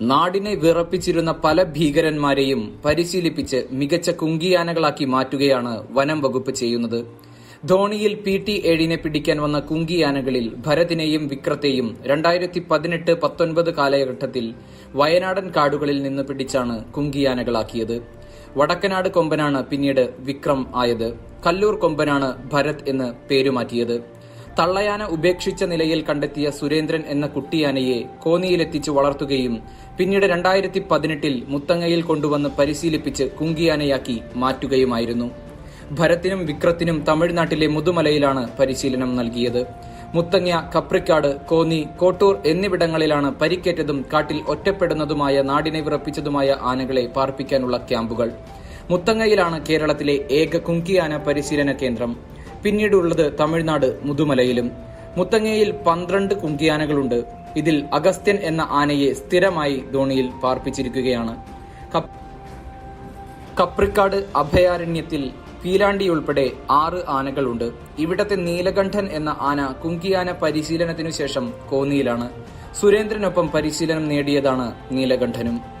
നാടിനെ വിറപ്പിച്ചിരുന്ന പല ഭീകരന്മാരെയും പരിശീലിപ്പിച്ച് മികച്ച കുങ്കിയാനകളാക്കി മാറ്റുകയാണ് വനം വകുപ്പ് ചെയ്യുന്നത്. ധോണിയിൽ പി ടി ഏഴിനെ പിടിക്കാൻ വന്ന കുങ്കിയാനകളിൽ ഭരതിനെയും വിക്രത്തെയും രണ്ടായിരത്തി പതിനെട്ട് പത്തൊൻപത് കാലഘട്ടത്തിൽ വയനാടൻ കാടുകളിൽ നിന്ന് പിടിച്ചാണ് കുങ്കിയാനകളാക്കിയത്. വടക്കനാട് കൊമ്പനാണ് പിന്നീട് വിക്രം ആയത്. കല്ലൂർ കൊമ്പനാണ് ഭരത് എന്ന് പേരുമാറ്റിയത്. തള്ളയാന ഉപേക്ഷിച്ച നിലയിൽ കണ്ടെത്തിയ സുരേന്ദ്രൻ എന്ന കുട്ടിയാനയെ കോന്നിയിലെത്തിച്ച് വളർത്തുകയും പിന്നീട് രണ്ടായിരത്തി പതിനെട്ടിൽ മുത്തങ്ങയിൽ കൊണ്ടുവന്ന് പരിശീലിപ്പിച്ച് കുങ്കിയാനയാക്കി മാറ്റുകയുമായിരുന്നു. ഭരത്തിനും വിക്രത്തിനും തമിഴ്നാട്ടിലെ മുതുമലയിലാണ് പരിശീലനം നൽകിയത്. മുത്തങ്ങ കപ്രിക്കാട് കോന്നി കോട്ടൂർ എന്നിവിടങ്ങളിലാണ് പരിക്കേറ്റതും കാട്ടിൽ ഒറ്റപ്പെടുന്നതുമായ നാടിനെ വിറപ്പിച്ചതുമായ ആനകളെ പാർപ്പിക്കാനുള്ള ക്യാമ്പുകൾ. മുത്തങ്ങയിലാണ് കേരളത്തിലെ ഏക കുങ്കിയാന പരിശീലന കേന്ദ്രം. പിന്നീടുള്ളത് തമിഴ്നാട് മുതുമലയിലും. മുത്തങ്ങയിൽ പന്ത്രണ്ട് കുങ്കിയാനകളുണ്ട്. ഇതിൽ അഗസ്ത്യൻ എന്ന ആനയെ സ്ഥിരമായി ധോണിയിൽ പാർപ്പിച്ചിരിക്കുകയാണ്. കപ്- കപ്രിക്കാട് അഭയാരണ്യത്തിൽ പീലാണ്ടി ഉൾപ്പെടെ ആറ് ആനകളുണ്ട്. ഇവിടത്തെ നീലകണ്ഠൻ എന്ന ആന കുങ്കിയാന പരിശീലനത്തിനു ശേഷം കോന്നിയിലാണ്. സുരേന്ദ്രനൊപ്പം പരിശീലനം നേടിയതാണ് നീലകണ്ഠനും.